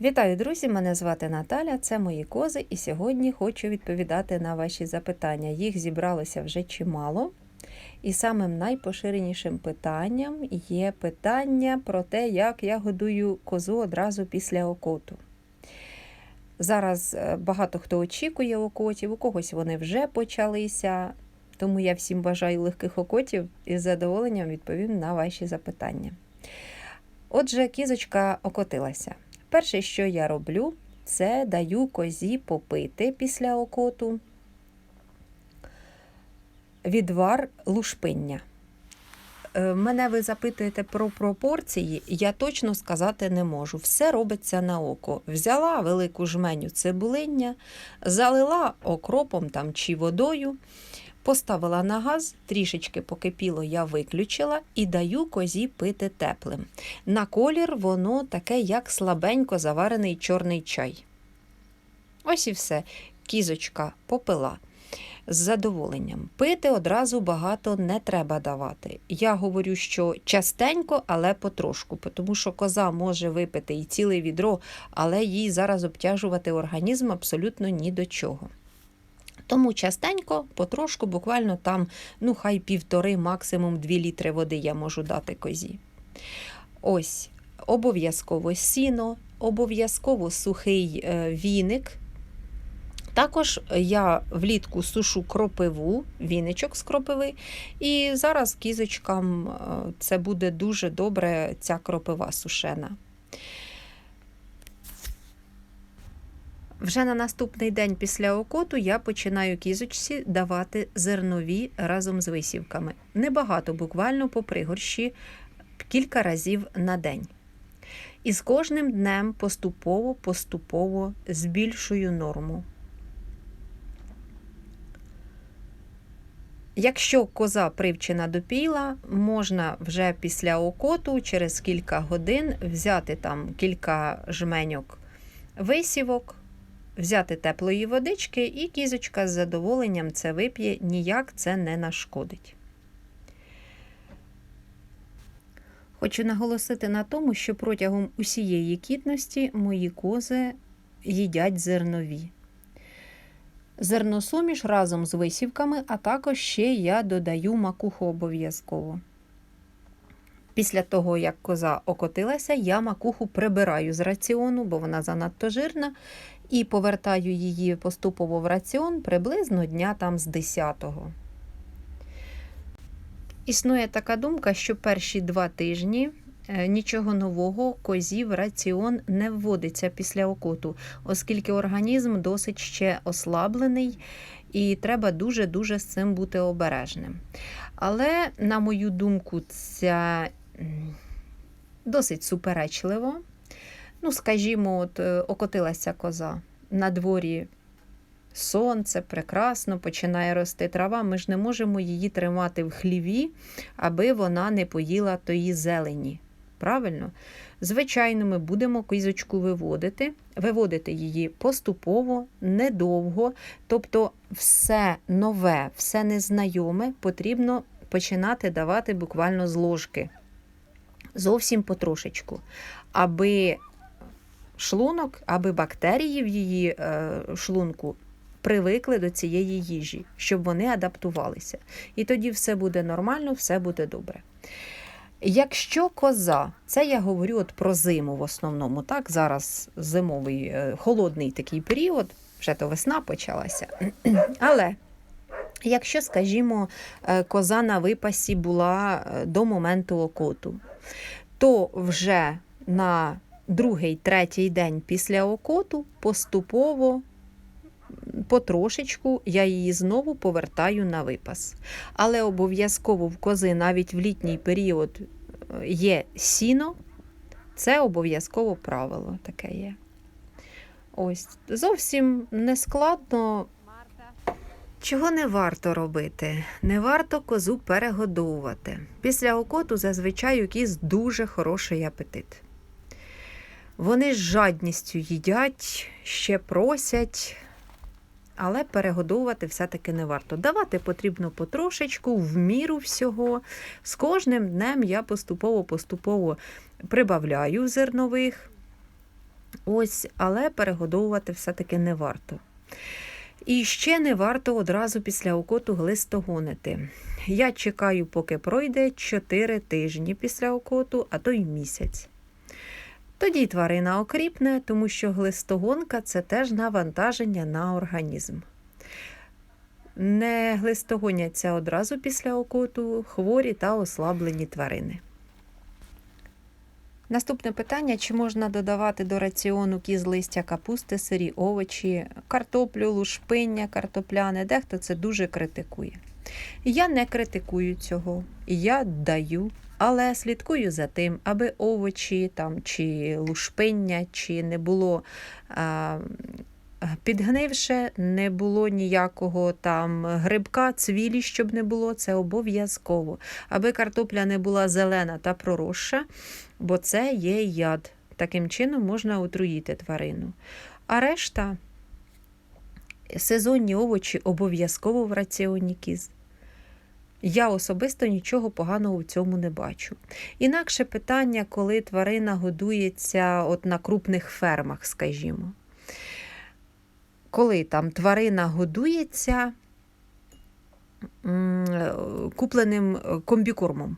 Вітаю, друзі! Мене звати Наталя, це мої кози, і сьогодні хочу відповідати на ваші запитання. Їх зібралося вже чимало. І самим найпоширенішим питанням є питання про те, як я годую козу одразу після окоту. Зараз е, багато хто очікує окотів, у когось вони вже почалися, тому я всім бажаю легких окотів і з задоволенням відповім на ваші запитання. Отже, кізочка окотилася. Перше, що я роблю, це даю козі попити після окоту відвар лушпиння. Е, Мене ви запитуєте про пропорції, я точно сказати не можу. Все робиться на око. Взяла велику жменю цибулиння, залила окропом там чи водою, поставила на газ, трішечки покипіло, я виключила і даю козі пити теплим. На колір воно таке, як слабенько заварений чорний чай. Ось і все. Кізочка попила з задоволенням. Пити одразу багато не треба давати. Я говорю, що частенько, але потрошку, тому що коза може випити і ціле відро, але їй зараз обтяжувати організм абсолютно ні до чого. Тому частенько, потрошку, буквально там, ну хай півтори, максимум дві літри води я можу дати козі. Ось, обов'язково сіно, обов'язково сухий е, віник. Також я влітку сушу кропиву, віничок з кропиви, і зараз кізочкам е, це буде дуже добре, ця кропива сушена. Вже на наступний день після окоту я починаю кізочці давати зернові разом з висівками. Небагато, буквально по пригорщі кілька разів на день. І з кожним днем поступово-поступово збільшую норму. Якщо коза привчена до піла, можна вже після окоту через кілька годин взяти там кілька жменьок висівок, взяти теплої водички, і кізочка з задоволенням це вип'є, ніяк це не нашкодить. Хочу наголосити на тому, що протягом усієї кітності мої кози їдять зернові. Зерносуміш разом з висівками, а також ще я додаю макуху обов'язково. Після того, як коза окотилася, я макуху прибираю з раціону, бо вона занадто жирна, і повертаю її поступово в раціон приблизно дня там з 10-го. Існує така думка, що перші два тижні е, нічого нового козі в раціон не вводиться після окоту, оскільки організм досить ще ослаблений і треба дуже-дуже з цим бути обережним. Але, на мою думку, це досить суперечливо. Ну, скажімо, от е, окотилася коза на дворі. Сонце прекрасно, починає рости трава. Ми ж не можемо її тримати в хліві, аби вона не поїла тої зелені. Правильно? Звичайно, ми будемо кизочку виводити, виводити її поступово, недовго. Тобто, все нове, все незнайоме потрібно починати давати буквально з ложки. Зовсім потрошечку, аби шлунок, аби бактерії в її е, шлунку привикли до цієї їжі, щоб вони адаптувалися. І тоді все буде нормально, все буде добре. Якщо коза, це я говорю от про зиму в основному, так, зараз зимовий е, холодний такий період, вже то весна почалася. Але якщо, скажімо, е, коза на випасі була до моменту окоту, то вже на другий, третій день після окоту поступово потрошечку я її знову повертаю на випас. Але обов'язково в кози навіть в літній період є сіно, це обов'язково правило таке є. Ось, зовсім не складно. Чого не варто робити? Не варто козу перегодовувати. Після окоту зазвичай у кіз дуже хороший апетит. Вони з жадністю їдять, ще просять, але перегодовувати все-таки не варто. Давати потрібно потрошечку, в міру всього. З кожним днем я поступово-поступово прибавляю зернових. Ось, але перегодовувати все-таки не варто. І ще не варто одразу після окоту глистогонити. Я чекаю, поки пройде 4 тижні після окоту, а то й місяць. Тоді тварина окріпне, тому що глистогонка це теж навантаження на організм. Не глистогоняться одразу після окоту хворі та ослаблені тварини. Наступне питання: чи можна додавати до раціону кіз листя капусти, сирі овочі, картоплю, лушпиння, картопляне? Дехто це дуже критикує. Я не критикую цього, я даю, але слідкую за тим, аби овочі там, чи лушпиння, чи не було а, підгнивше, не було ніякого там грибка, цвілі, щоб не було, це обов'язково. Аби картопля не була зелена та проросша, бо це є яд. Таким чином можна отруїти тварину. А решта сезонні овочі обов'язково в раціоні кіз. Я особисто нічого поганого в цьому не бачу. Інакше питання, коли тварина годується от на крупних фермах, скажімо. Коли там тварина годується е, купленим комбікормом.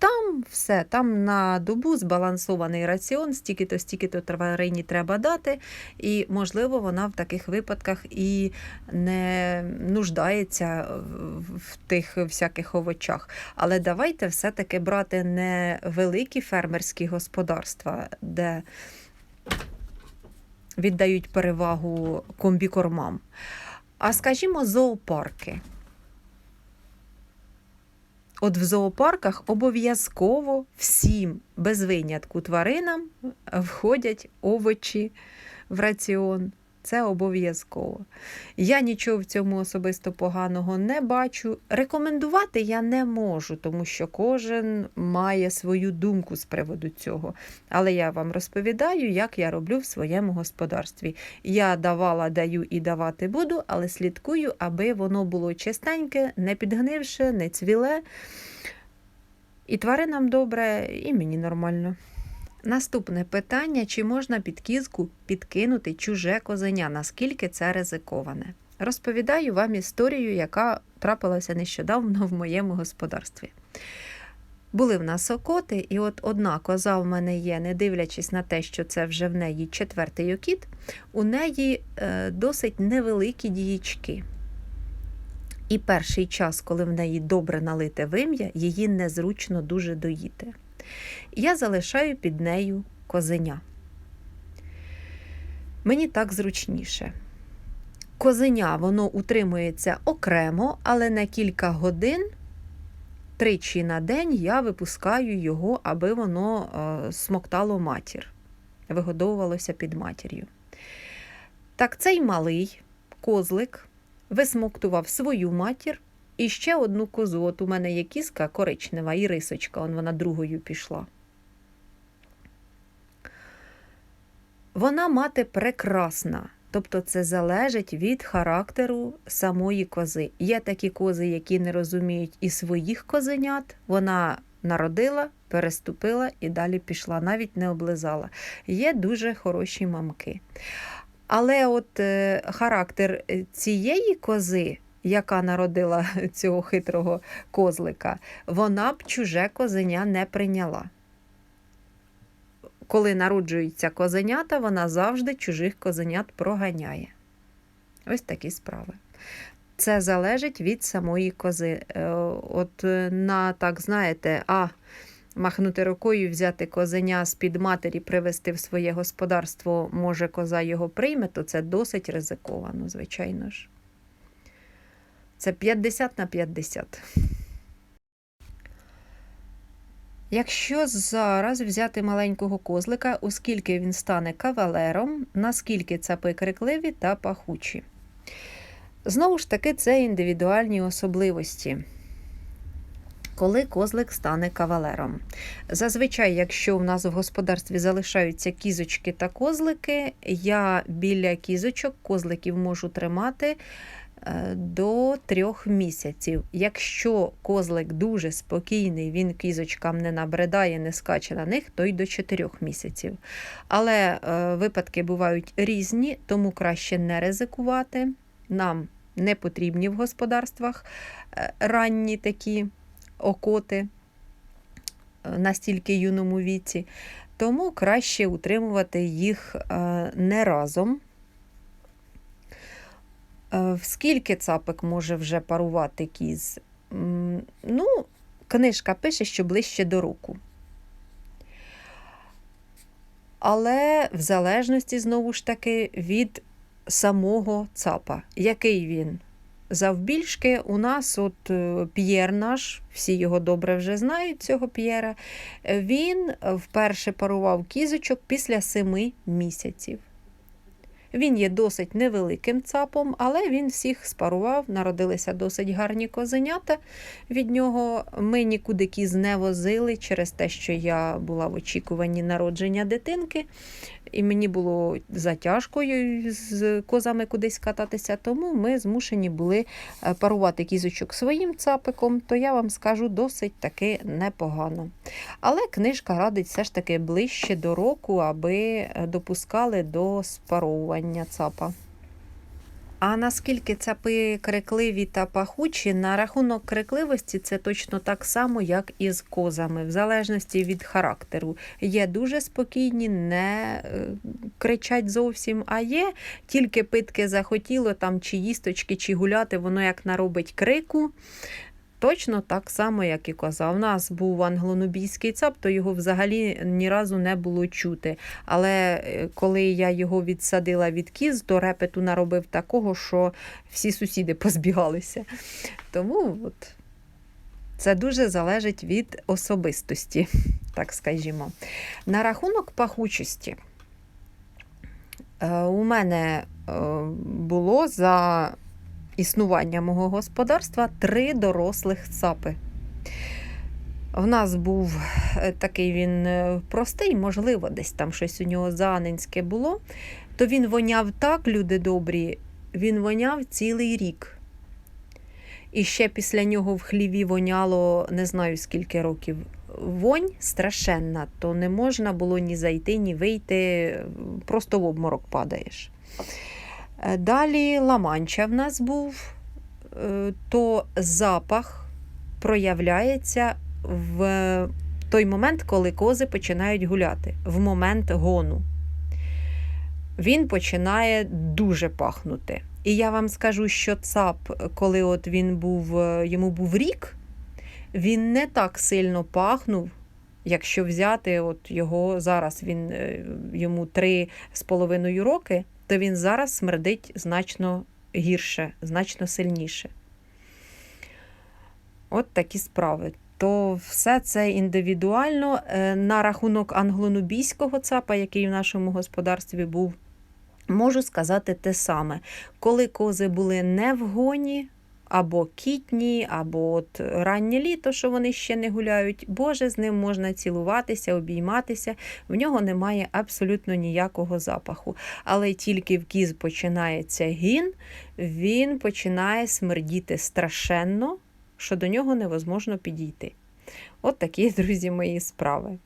Там все, там на добу збалансований раціон, стільки-то, стільки-то тварині треба дати, і, можливо, вона в таких випадках і не нуждається в тих всяких овочах. Але давайте все-таки брати не великі фермерські господарства, де віддають перевагу комбікормам, а скажімо, зоопарки. От в зоопарках обов'язково всім без винятку тваринам входять овочі в раціон. Це обов'язково. Я нічого в цьому особисто поганого не бачу. Рекомендувати я не можу, тому що кожен має свою думку з приводу цього. Але я вам розповідаю, як я роблю в своєму господарстві. Я давала, даю і давати буду, але слідкую, аби воно було чистеньке, не підгнивше, не цвіле. І тваринам добре, і мені нормально. Наступне питання: чи можна під кізку підкинути чуже козеня? Наскільки це ризиковане? Розповідаю вам історію, яка трапилася нещодавно в моєму господарстві. Були в нас окоти, і от одна коза в мене є, не дивлячись на те, що це вже в неї четвертий окіт, у неї е, досить невеликі дієчки. І перший час, коли в неї добре налите вим'я, її незручно дуже доїти. Я залишаю під нею козеня. Мені так зручніше. Козеня воно утримується окремо, але на кілька годин, тричі на день, я випускаю його, аби воно е, смоктало матір, вигодовувалося під матір'ю. Так, цей малий козлик висмоктував свою матір і ще одну козу. От у мене є кіска коричнева і рисочка, он вона другою пішла. Вона мати прекрасна, тобто це залежить від характеру самої кози. Є такі кози, які не розуміють і своїх козенят. Вона народила, переступила і далі пішла, навіть не облизала. Є дуже хороші мамки. Але от е, характер е, цієї кози, яка народила цього хитрого козлика, вона б чуже козеня не прийняла. Коли народжуються козенята, вона завжди чужих козенят проганяє. Ось такі справи. Це залежить від самої кози. Е, От е, на так, знаєте, а махнути рукою, взяти козеня з-під матері, привезти в своє господарство, може, коза його прийме, то це досить ризиковано, звичайно ж. Це 50 на 50. Якщо зараз взяти маленького козлика, оскільки він стане кавалером, наскільки цапи крикливі та пахучі. Знову ж таки, це індивідуальні особливості. Коли козлик стане кавалером. Зазвичай, якщо в нас в господарстві залишаються кізочки та козлики, я біля кізочок козликів можу тримати до трьох місяців. Якщо козлик дуже спокійний, він кізочкам не набридає, не скаче на них, то й до чотирьох місяців. Але е, випадки бувають різні, тому краще не ризикувати. Нам не потрібні в господарствах е, ранні такі окоти е, настільки юному віці, тому краще утримувати їх е, не разом. Е, Скільки цапик може вже парувати кіз? Ну, книжка пише, що ближче до року. Але в залежності, знову ж таки, від самого цапа. Який він? Завбільшки у нас от е, П'єр наш, всі його добре вже знають, цього П'єра. Е, Він вперше парував кізочок після семи місяців. Він є досить невеликим цапом, але він всіх спарував, народилися досить гарні козенята. Від нього ми нікуди кіз не возили через те, що я була в очікуванні народження дитинки, і мені було затяжкою з козами кудись кататися, тому ми змушені були е, парувати кізочок своїм цапиком, то я вам скажу досить таки непогано. Але книжка радить все ж таки ближче до року, аби е, допускали до спаровування цапа. А наскільки цапи крикливі та пахучі, на рахунок крикливості це точно так само, як і з козами, в залежності від характеру. Є дуже спокійні, не е, кричать зовсім, а є тільки питки захотіло, там чи їсточки, чи гуляти, воно як наробить крику. Точно так само, як і коза. У нас був англонубійський цап, то його взагалі ні разу не було чути. Але е, коли я його відсадила від кіз, то репету наробив такого, що всі сусіди позбігалися. Тому от, це дуже залежить від особистості, так скажімо. На рахунок пахучості. Е, У мене е, було за існування мого господарства три дорослих цапи. В нас був е, такий він е, простий, можливо, десь там щось у нього зааненське було, то він воняв так, люди добрі, він воняв цілий рік. І ще після нього в хліві воняло не знаю скільки років. Вонь страшенна, то не можна було ні зайти, ні вийти, просто в обморок падаєш. Е, Далі ламанча в нас був, е, то запах проявляється в той момент, коли кози починають гуляти, в момент гону. Він починає дуже пахнути. І я вам скажу, що цап, коли от він був, е, йому був рік, він не так сильно пахнув, якщо взяти от його зараз, він, йому три з половиною роки, то він зараз смердить значно гірше, значно сильніше. От такі справи. То все це індивідуально. Е, На рахунок англонубійського цапа, який в нашому господарстві був, можу сказати те саме. Коли кози були не в гоні, або кітні, або от раннє літо, що вони ще не гуляють, Боже, з ним можна цілуватися, обійматися, в нього немає абсолютно ніякого запаху. Але тільки в кіз починається гін, він починає смердіти страшенно, що до нього невозможно підійти. От такі, друзі, мої справи.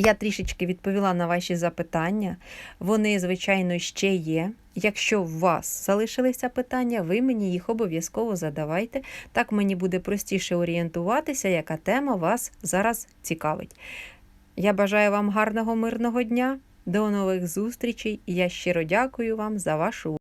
Я трішечки відповіла на ваші запитання. Вони, звичайно, ще є. Якщо у вас залишилися питання, ви мені їх обов'язково задавайте. Так мені буде простіше орієнтуватися, яка тема вас зараз цікавить. Я бажаю вам гарного мирного дня, до нових зустрічей і я щиро дякую вам за вашу